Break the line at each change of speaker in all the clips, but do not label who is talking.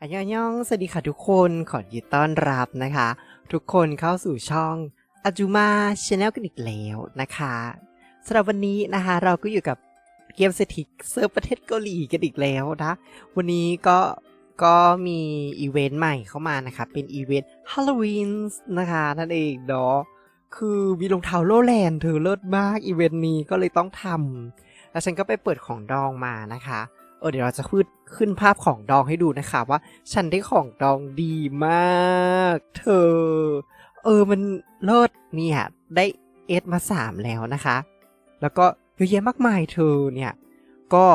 อันยองยองสวัสดีค่ะทุกคนขอยินต้อนรับนะคะ ทุกคนเข้าสู่ช่องอาจูมาชาแนลกันอีกแล้วนะคะสำหรับวันนี้นะคะ เราก็อยู่กับเกมเศรษฐีเซิร์ฟประเทศเกาหลีกันอีกแล้วนะวันนี้ก็ก็มีอีเวนต์ใหม่เข้ามานะคะ เป็นอีเวนต์ฮาโลวีนนะคะนั่นเองเนาะคือมีรองเท้าโลแลนด์เธอเลิศมากอีเวนต์นี้ก็เลยต้องทำแล้วฉันก็ไปเปิดของดองมานะคะ เออเดี๋ยวเราจะขึ้นขึ้นภาพของดองให้ดูนะคะว่า ฉันได้ของดองดีมาก เธอ เออมันเลิศเนี่ยได้เอสมาสามแล้วนะคะ แล้วก็เยอะแยะมากมายเธอเนี่ย ก็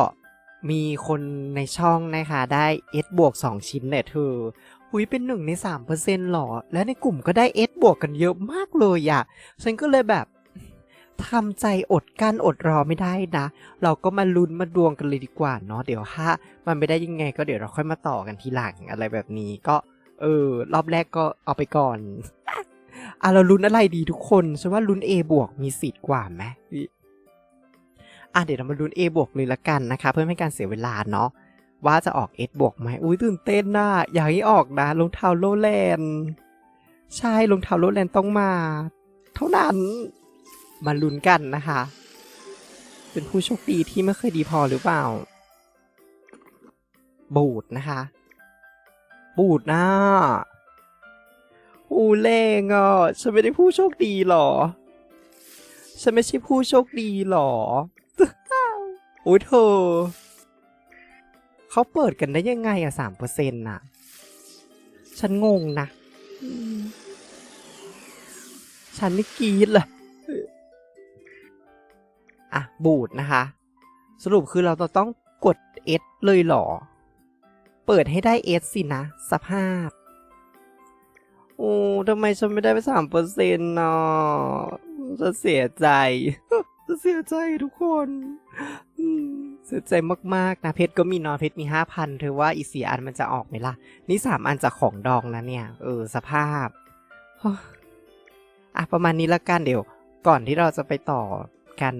มีคนในช่องนะคะ ได้เอสบวกสองชิ้นเนี่ยเธอหุยเป็นหนึ่งในสามเปอร์เซ็นต์หรอ และในกลุ่มก็ได้เอสบวกกันเยอะมากเลยอะฉันก็เลยแบบ ทำใจอดกั้นอดรอไม่ได้นะ เราก็มาลุ้นมาดวงกันเลยดีกว่าเนาะเดี๋ยวถ้ามันไม่ได้ยังไงก็เดี๋ยวเราค่อยมาต่อกันทีหลังอะไรแบบนี้ก็เออ รอบแรกก็เอาไปก่อนอะเราลุ้นอะไรดีทุกคนฉันว่าลุ้น A บวกมีสิทธิ์กว่าไหมอะเดี๋ยวเรามาลุ้น A บวกเลยละกันนะคะ เพื่อไม่ให้การเสียเวลาเนาะว่าจะออก S บวกไหมอุ้ยตื่นเต้นน่ะอยากให้ออกนะรองเท้าโลแลนด์ใช่รองเท้าโลแลนด์ต้องมา เท่านั้น มาลุ้นกันนะคะ เป็นผู้โชคดีที่ไม่เคยดีพอหรือเปล่า บูดนะคะ บูดนะอูเล่งอะฉันไม่ได้ผู้โชคดีหรอ ฉันไม่ใช่ผู้โชคดีหรอโอ้ยเธอเขาเปิดกันได้ยังไงอะสามเปอร์เซ็นต์น่ะ ฉันงงนะอืมฉันนี่กรีดเลย อะ บูดนะคะ สรุปคือเราจะต้องกด S เลยหรอ เปิดให้ได้ S สินะ สภาพ โอ้ทำไมฉันไม่ได้ไปสามเปอร์เซ็นต์นาะจะเสียใจ จะเสียใจทุกคน เสียใจมาก ๆ นะ เพชรก็มีนอนเพชรมีห้าพันเธอว่าอีสี่อันมันจะออกไหมล่ะ นี่สามอันจากของดองนะเนี่ย เออ สภาพอะประมาณนี้ละกันเดี๋ยว ก่อนที่เราจะไปต่อ กัน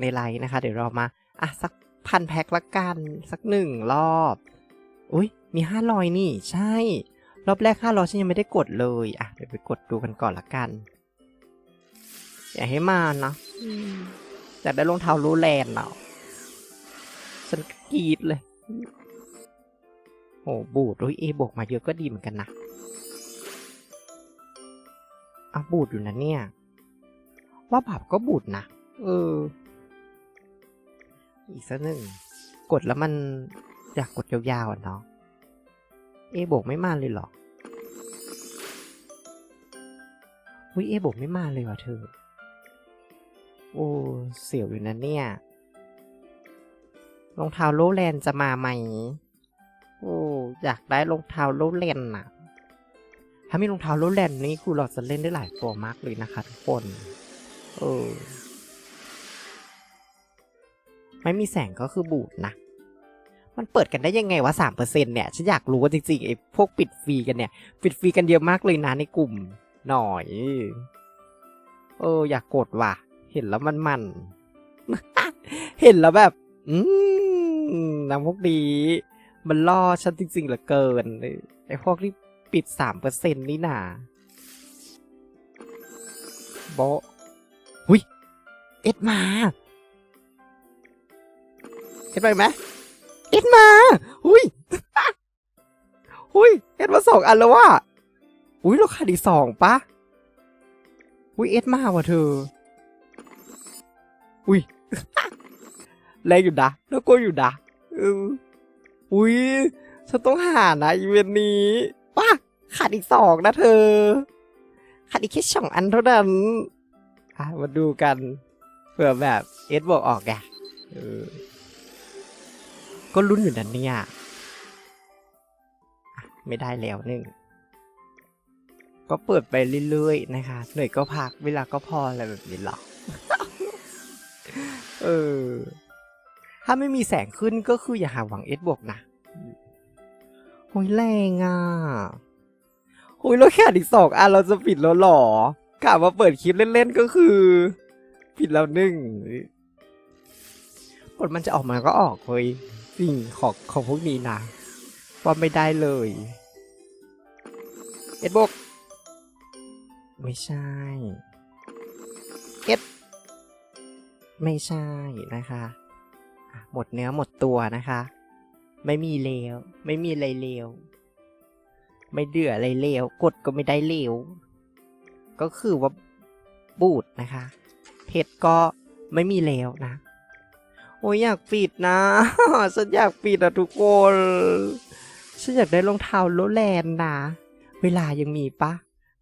ในไลน์นะคะ เดี๋ยวเรามาอะสักพันแพ็คละกัน สักหนึ่งรอบ อุ้ยมีห้าร้อยนี่ ใช่ รอบแรกห้าร้อยฉันยังไม่ได้กดเลย อะ เดี๋ยวไปกดดูกันก่อนละกัน อย่าให้มานะอืมอยากได้รองเท้ารูแลนด์เนาะฉันกรีดเลยโอ้บูดโอ้ยเอบวกมาเยอะก็ดีเหมือนกันนะอะบูดอยู่นะเนี่ย ว่าแบบก็บูดนะ เออ อีกสักหนึ่ง กดแล้วมันอยากกดยาวๆอะเนาะเอบวกไม่มาเลยเหรอวิเอบวกไม่มาเลยว่ะเธอ โอ้เสียวอยู่นะเนี่ยรองเท้าโลแลนจะมาไหม โอ้อยากได้รองเท้าโลแลนน่ะ ถ้ามีรองเท้าโลแลนนี่คือเราจะเล่นได้หลายตัวมากเลยนะคะทุกคน เออ ไม่มีแสงก็คือบูดนะ มันเปิดกันได้ยังไงวะสามเปอร์เซ็นเนี่ย ฉันอยากรู้ว่าจริงๆไอ้พวกปิดฟรีกันเนี่ย ปิดฟรีกันเยอะมากเลยนะในกลุ่ม หน่อย เออ อยากกดว่ะ เห็นแล้วมันมัน เห็นแล้วแบบ อืมน้ำพวกนี้มันล่อฉันจริงๆเหลือเกินไอ้พวกที่ปิดสามเปอร์เซ็นนี่นาโบหุยเอ็ดมา อ็ดไปไหมเอ็ดมาหุยหุยเอ็ดมาสองอันแล้วว่ะหุยเราขาดอีกสองปะหุยเอ็ดมาว่ะเธอหุยแรงอยู่นะแล้วก็อยู่นะอออุ้ย ฉันต้องหานะอีเวนต์นี้ว้าขาดอีกสองนะเธอ ขาดอีกแค่สองอันเท่านั้นอะมาดูกันเผื่อแบบเอสบอกออกไงเออ ก็ลุ้นอยู่นั่นเนี่ยไม่ได้แล้วหนึ่ง ก็เปิดไปเรื่อยๆนะคะเหนื่อยก็พักเวลาก็พออะไรแบบนี้หรอเออ ถ้าไม่มีแสงขึ้นก็คืออย่าหาหวังเอสบวกนะโอ้ยแรงอะโอ้ยเราแค่อีกสองอันเราจะปิดแล้วหรอกะมาเปิดคลิปเล่นๆก็คือผิดแล้วหนึ่งกดมันจะออกมาก็ออกเฮ้ย สิ่งของของพวกนี้นะว่าไม่ได้เลย เอ็ดบกไม่ใช่ เอ็ด ไม่ใช่นะคะ หมดเนื้อหมดตัวนะคะ ไม่มีเลว ไม่มีอะไรเลว ไม่เดืออะไรเลว กดก็ไม่ได้เลว ก็คือว่าบูดนะคะ เพชรก็ไม่มีแล้วนะ อ้ยอยากปิดนะฉันอยากปิดอะทุกคนฉันอยากได้รองเท้าโลแลนด์นะ เวลายังมีปะ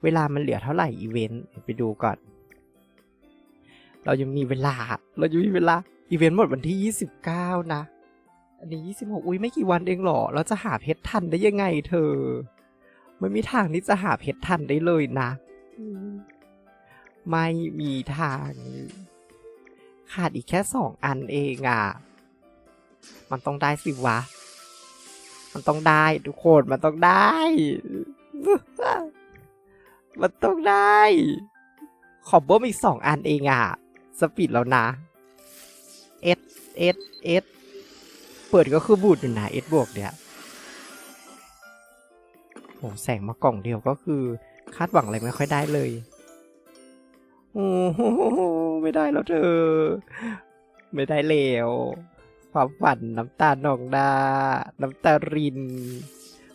เวลามันเหลือเท่าไหร่อีเวนต์ไปดูก่อน เรายังมีเวลา เรายังมีเวลา อีเวนต์หมดวันที่ 29 นะ อันนี้ 26 อุ้ยไม่กี่วันเองเหรอ เราจะหาเพชรทันได้ยังไงเธอไม่มีทางที่จะหาเพชรทันได้เลยนะอืมไม่มีทาง ขาดอีกแค่สองอันเองอะ มันต้องได้สิวะ มันต้องได้ทุกคนมันต้องได้ มันต้องได้ ขอบเบิ้มอีกสองอันเองอะ สปีดแล้วนะ เอสเอสเอสเปิดก็คือบูดอยู่นะเอสบวกเนี่ยโอ้แสงมากล่องเดียวก็คือคาดหวังอะไรไม่ค่อยได้เลย โอ้โหไม่ได้แล้วเธอ ไม่ได้แล้วความฝันน้ำตาหนองดา น้ำตาริน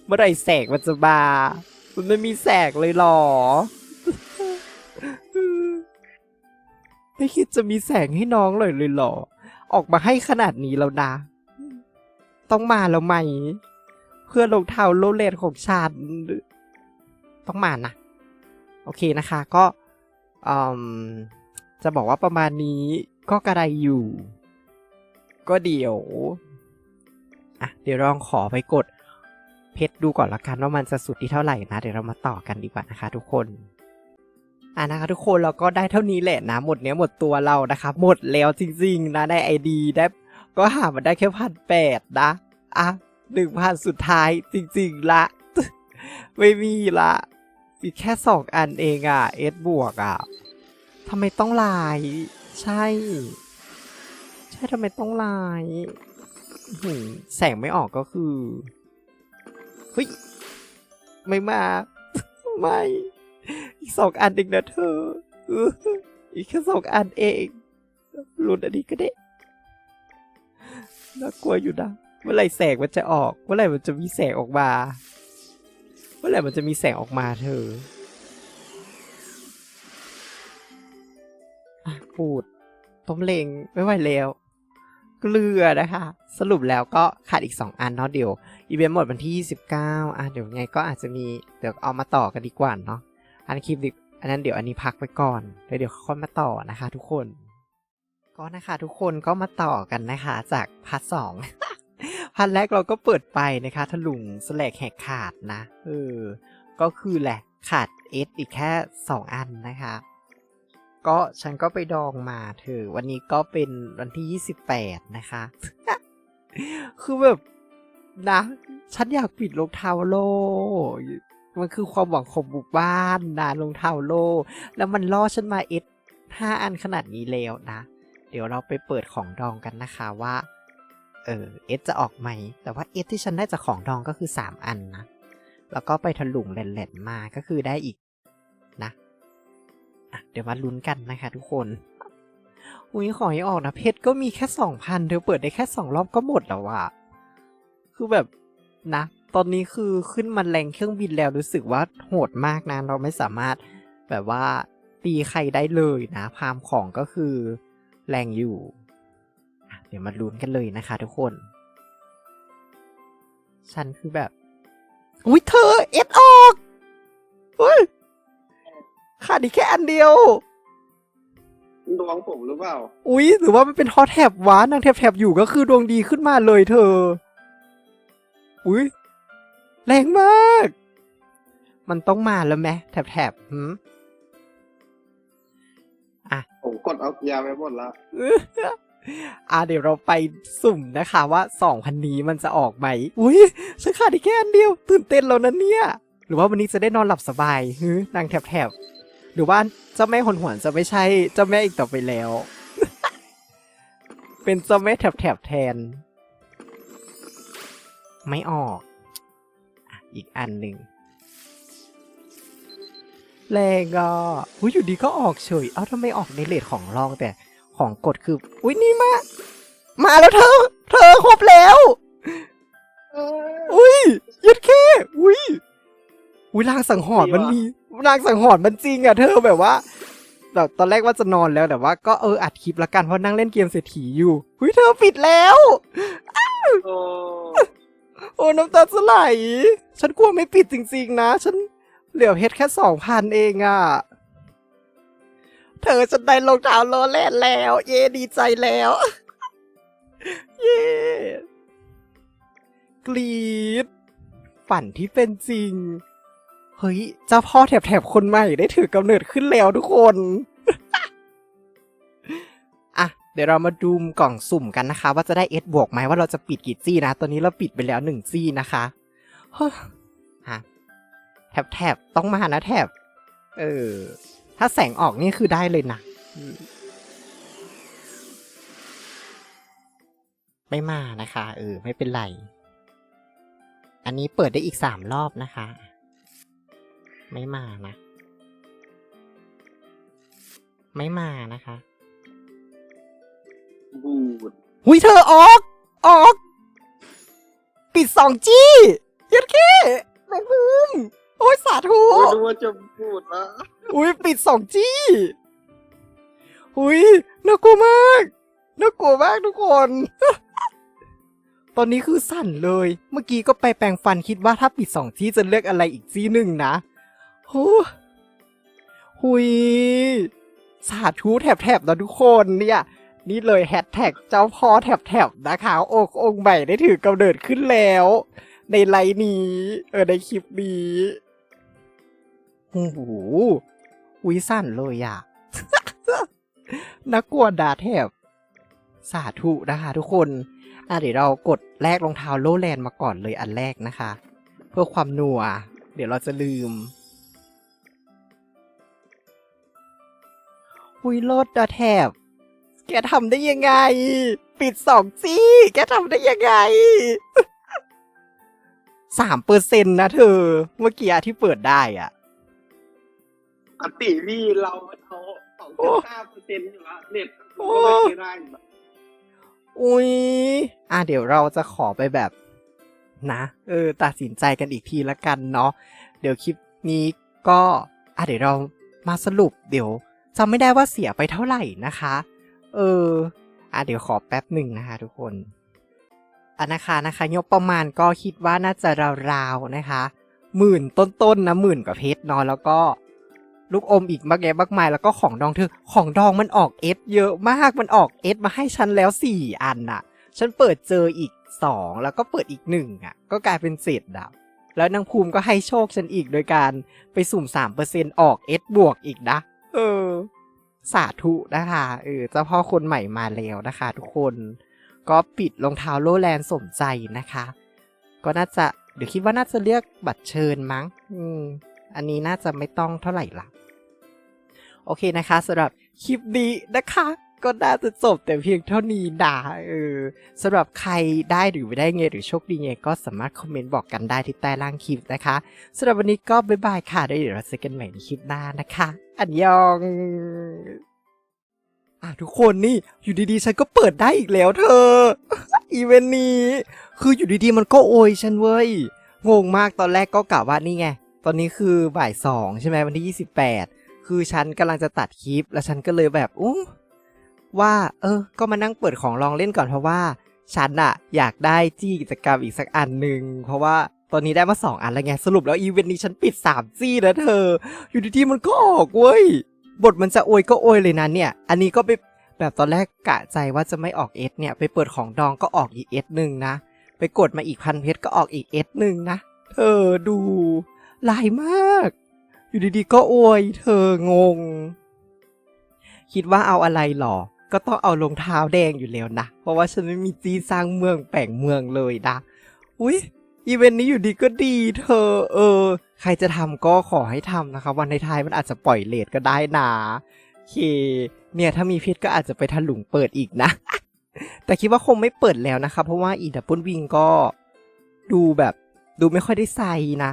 เมื่อไรแสงมันจะมามันไม่มีแสงเลยหรอ ไม่คิดจะมีแสงให้น้องเลยเลยหรอ ออกมาให้ขนาดนี้แล้วนะ ต้องมาแล้วไหม เพื่อรองเท้าโลเลตของฉันต้องมานะ โอเคนะคะ ก็ จะบอกว่าประมาณนี้ก็กระไรอยู่ ก็เดี๋ยวอะเดี๋ยวลองขอไปกดเพชรดูก่อนละกันว่ามันจะสุดที่เท่าไหร่นะ เดี๋ยวเรามาต่อกันดีกว่านะคะ ทุกคนอะนะคะทุกคนเราก็ได้เท่านี้แหละนะ หมดเนี้ยหมดตัวเรานะคะหมดแล้วจริงๆนะได้ไอดีได้ก็หามันได้แค่พันแปดนะอะหนึ่งพันสุดท้ายจริงๆละ ไม่มีละ อีกแค่สองอันเองอะเอสบวกอะทำไมต้องลาย ใช่ ใช่ทำไมต้องลายแสงไม่ออกก็คือเฮ้ยไม่มา ไม่ อีกสองอันเองนะเธออีกแค่สองอันเองลุ้นอันนี้ก็ได้น่ากลัวอยู่นะเมื่อไหร่แสงมันจะออก เมื่อไหร่มันจะมีแสงออกมา เมื่อไหร่มันจะมีแสงออกมาเธออะปูดต้มเลงไม่ไหวแล้วเกลือนะคะ สรุปแล้วก็ขาดอีก 2 อันเนาะเดี๋ยวอีเวนต์หมดวันที่ 29 อะเดี๋ยวไงก็อาจจะมีเดี๋ยวเอามาต่อกันดีกว่าเนาะอันคลิปดิอันนั้นเดี๋ยวอันนี้พักไปก่อนแล้วเดี๋ยวค่อยมาต่อนะคะ ทุกคน ก็นะคะทุกคนก็มาต่อกันนะคะ จากพาร์ทสอง พาร์ทแรกเราก็เปิดไปนะคะถลุงสแลกแหกขาดนะเออก็คือแหละขาดเอสอีกแค่ 2 อันนะคะก็ฉันก็ไปดองมาเธอ วันนี้ก็เป็นวันที่ 28 นะคะ คือแบบนะ ฉันอยากปิดรองเท้าโล มันคือความหวังของบุกบ้านนะรองเท้าโล แล้วมันล่อฉันมาเอสห้าอันขนาดนี้แล้วนะ เดี๋ยวเราไปเปิดของดองกันนะคะว่า เออเอสจะออกไหม แต่ว่าเอสที่ฉันได้จากของดองก็คือ 3 อันนะ แล้วก็ไปถลุงแหลนๆมาก็คือได้อีกนะะเดี๋ยวมาลุ้นกันนะคะทุกคน อุ้ยขอให้ออกนะเพชรก็มีแค่สองพันเธอเปิดได้แค่สองรอบก็หมดแล้วอะคือแบบนะ ตอนนี้คือขึ้นมาแรงเครื่องบินแล้วรู้สึกว่าโหดมากนะ เราไม่สามารถแบบว่าตีใครได้เลยนะพามของก็คือแรงอยู่ เดี๋ยวมาลุ้นกันเลยนะคะทุกคน ฉันคือแบบ อุ้ยเธอเอ็ดออกเฮ้ยขาดอีกแค่อันเดียว
ดวงผมหรือเปล่า
อุ๊ยหรือว่ามันเป็นฮอตแท็บวะนางแท็บแท็บอยู่ก็คือดวงดีขึ้นมาเลยเธอ อุ๊ยแรงมาก มันต้องมาแล้วไหมแท็บแท็บหืม
ผมกดเอายาไปหมดละ
อะเดี๋ยวเราไปสุ่มนะคะว่าสองพันนี้มันจะออกไหม อุ๊ยฉันขาดอีกแค่อันเดียว ตื่นเต้นแล้วนะเนี่ย หรือว่าวันนี้จะได้นอนหลับสบายฮึนางแท็บแท็บหรือว่าเจ้าแม่หนหวนจะไม่ใช่เจ้าแม่อีกต่อไปแล้ว เป็นเจ้าแม่แท็บแท็บแทน ไม่ออก อีกอันหนึ่งแรงอะอุ้ยอยู่ดีก็ออกเฉย เอ้าทำไมออกในเลทของรองแต่ ของกดคือ อุ้ยนี่มา มาแล้วเธอ เธอครบแล้ว อุ้ยยัดแค่อุ้ยอุ้ยลางสังหรณ์มันมีลางสังหรณ์มันจริงอะเธอแบบว่าแบบตอนแรกว่าจะนอนแล้วแต่ว่าก็เอออัดคลิปละกันเพราะนั่งเล่นเกมเศรษฐีอยู่อุ้ยเธอปิดแล้ว
โอ้
โอ้น้ำตาจะไหล ฉันกลัวไม่ปิดจริง ๆ นะ ฉันเหลือเพชรแค่สองพันเองอะ่ะ เธอฉันได้รองเท้าโลแลนแล้ว เย่ดีใจแล้ว เย่กรีดฝันที่เป็นจริง เฮ้ย เจ้าพ่อแถบๆคนใหม่ได้ถือกำเนิดขึ้นแล้วทุกคนอะเดี๋ยวเรามาดูกล่องสุ่มกันนะคะ ว่าจะได้เอสบวกไหมว่าเราจะปิดกี่จี้นะ ตอนนี้เราปิดไปแล้วหนึ่งจี้นะคะเฮ้อฮะแถบแถบต้องมานะแถบ เออ ถ้าแสงออกนี่คือได้เลยนะอืมไม่มานะคะ เออ ไม่เป็นไร อันนี้เปิดได้อีกสามรอบนะคะ ไม่มานะ ไม่มานะคะ
บูด
หุยเธอออก ออก ปิดสองจี้ยัดแค่แมงมุมโอ้ยสาธุ
โอ้ดูว่าจะพูดละ
อุ้ยปิดสองจี้อุ้ยน่ากลัวมากน่ากลัวมากทุกคน ตอนนี้คือสั่นเลย เมื่อกี้ก็ไปแปรงฟันคิดว่าถ้าปิดสองจี้จะเลือกอะไรอีกจี้หนึ่งนะโอ้หุยสาธุแถบๆนะทุกคนเนี่ย นี่เลยแฮชแท็กเจ้าพ่อแถบๆนะคะโอกองใหม่ได้ถือกำเนิดขึ้นแล้ว ในไลน์นี้ เออในคลิปนี้โอ้โห วิสั่นเลยอะ นักกลัวดาแถบสาธุนะคะทุกคนอะเดี๋ยวเรากดแลกรองเท้าโลแลนมาก่อนเลยอันแรกนะคะ เพื่อความนัว เดี๋ยวเราจะลืมหุยโลดดาแถบแกทำได้ยังไง ปิดสองจี้แกทำได้ยังไงสามเปอร์เซ็นต์นะเธอ เมื่อกี้ที่เปิดได้อะ
อติพี่เราเขาสองจุดห้าเปอร์เซ็นต์อยู่ละเน็ต
โอ้
ก็ไม่ได้อยู่ละ
อุ้ยอะเดี๋ยวเราจะขอไปแบบ นะ เออ ตัดสินใจกันอีกทีละกันเนาะเดี๋ยวคลิปนี้ก็อะเดี๋ยวเรามาสรุปเดี๋ยวจำไม่ได้ว่าเสียไปเท่าไหร่นะคะ เอออะเดี๋ยวขอแป๊บหนึ่งนะคะทุกคนอันนะคะนะคะยกประมาณก็คิดว่าน่าจะราวๆนะคะ หมื่นต้นๆนะหมื่นกว่าเพชรเนอะแล้วก็ ลูกอมอีกมากแยะมากมายแล้วก็ของดองเธอ ของดองมันออกเอสเยอะมากมันออกเอสมาให้ฉันแล้วสี่อันน่ะฉันเปิดเจออีกสองแล้วก็เปิดอีกหนึ่งอะก็กลายเป็นเศษดับแล้วนางภูมิก็ให้โชคฉันอีกโดยการไปสุ่มสามเปอร์เซ็นออกเอสบวกอีกนะ เออ สาธุนะคะเออเจ้าพ่อคนใหม่มาแล้วนะคะ ทุกคน ก็ปิดรองเท้าโลแลนสมใจนะคะ ก็น่าจะเดี๋ยวคิดว่าน่าจะเรียกบัตรเชิญมั้ง อืม อันนี้น่าจะไม่ต้องเท่าไหร่ละ โอเคนะคะสำหรับคลิปนี้นะคะก็น่าจะจบแต่เพียงเท่านี้นะเออสำหรับใครได้หรือไม่ได้ไงหรือโชคดีไงก็สามารถคอมเมนต์บอกกันได้ที่ใต้ล่างคลิปนะคะสำหรับวันนี้ก็บ๊ายบายค่ะได้วเดี๋ยวเราเจอกันใหม่ในคลิปหน้านะคะ อันยองอะทุกคนนี่อยู่ดีๆ ฉันก็เปิดได้อีกแล้วเธอ อีเวนต์นี้ คืออยู่ดีๆ มันก็โอยฉันเว้ยงงมากตอนแรกก็กะว่านี่ไง ตอนนี้คือบ่ายสองใช่ไหมวันที่28 คือฉันกำลังจะตัดคลิป แล้วฉันก็เลยแบบอู้ว่า เออ ก็มานั่งเปิดของลองเล่นก่อนเพราะว่า ฉันอะอยากได้จี้กิจกรรมอีกสักอันหนึ่งเพราะว่าตอนนี้ได้มาสองอันแล้วไงสรุปแล้วอีเวนต์นี้ฉันปิดสามจี้แล้วเธอ อยู่ดีๆมันก็ออกเว้ยบทมันจะโอยก็โอยเลยนะเนี่ย อันนี้ก็ไปแบบตอนแรกกะใจว่าจะไม่ออกเอสเนี่ย ไปเปิดของดองก็ออกอีกเอสหนึ่งนะ ไปกดมาอีกพันเพชรก็ออกอีกเอสหนึ่งนะ เธอดูลายมาก อยู่ดีๆ ก็โอยเธองง คิดว่าเอาอะไรหรอ ก็ต้องเอารองเท้าแดงอยู่แล้วนะ เพราะว่าฉันไม่มีจีสร้างเมืองแปลงเมืองเลยนะ อุ๊ย อีเวนต์นี้อยู่ดีก็ดีเธอ เออ ใครจะทำก็ขอให้ทำนะคะ วันในท้ายมันอาจจะปล่อยเลทก็ได้นะเค เนี่ยถ้ามีพิษก็อาจจะไปถลุงเปิดอีกนะ แต่คิดว่าคงไม่เปิดแล้วนะคะ เพราะว่าอีดับเบิลวิงก็ดูแบบดูไม่ค่อยได้ใส่นะ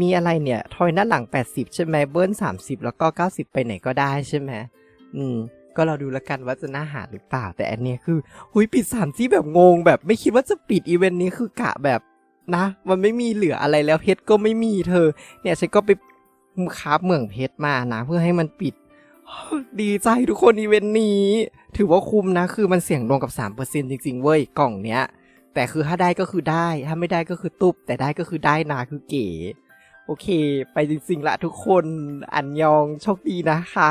มีอะไรเนี่ย ทอยหน้าหลัง 80 ใช่ไหมเบิ้ล 30 แล้วก็ 90 ไปไหนก็ได้ใช่ไหมอืม ก็เราดูแล้วกันว่าจะน่าหาหรือเปล่า แต่อันเนี้ยคือ หุยปิดสามที่แบบงงแบบไม่คิดว่าจะปิดอีเวนต์นี้คือกะแบบนะ มันไม่มีเหลืออะไรแล้วเพชรก็ไม่มีเธอ เนี่ยฉันก็ไปคาบเหมืองเพชรมานะ เพื่อให้มันปิด ดีใจทุกคนอีเวนต์นี้ ถือว่าคุ้มนะ คือมันเสี่ยงดวงกับ 3%จริง ๆ เว้ยกล่องเนี้ย แต่คือถ้าได้ก็คือได้ ถ้าไม่ได้ก็คือตุบแต่ได้ก็คือได้นะคือเก๋ โอเค ไปจริงๆละทุกคน อันยองโชคดีนะคะ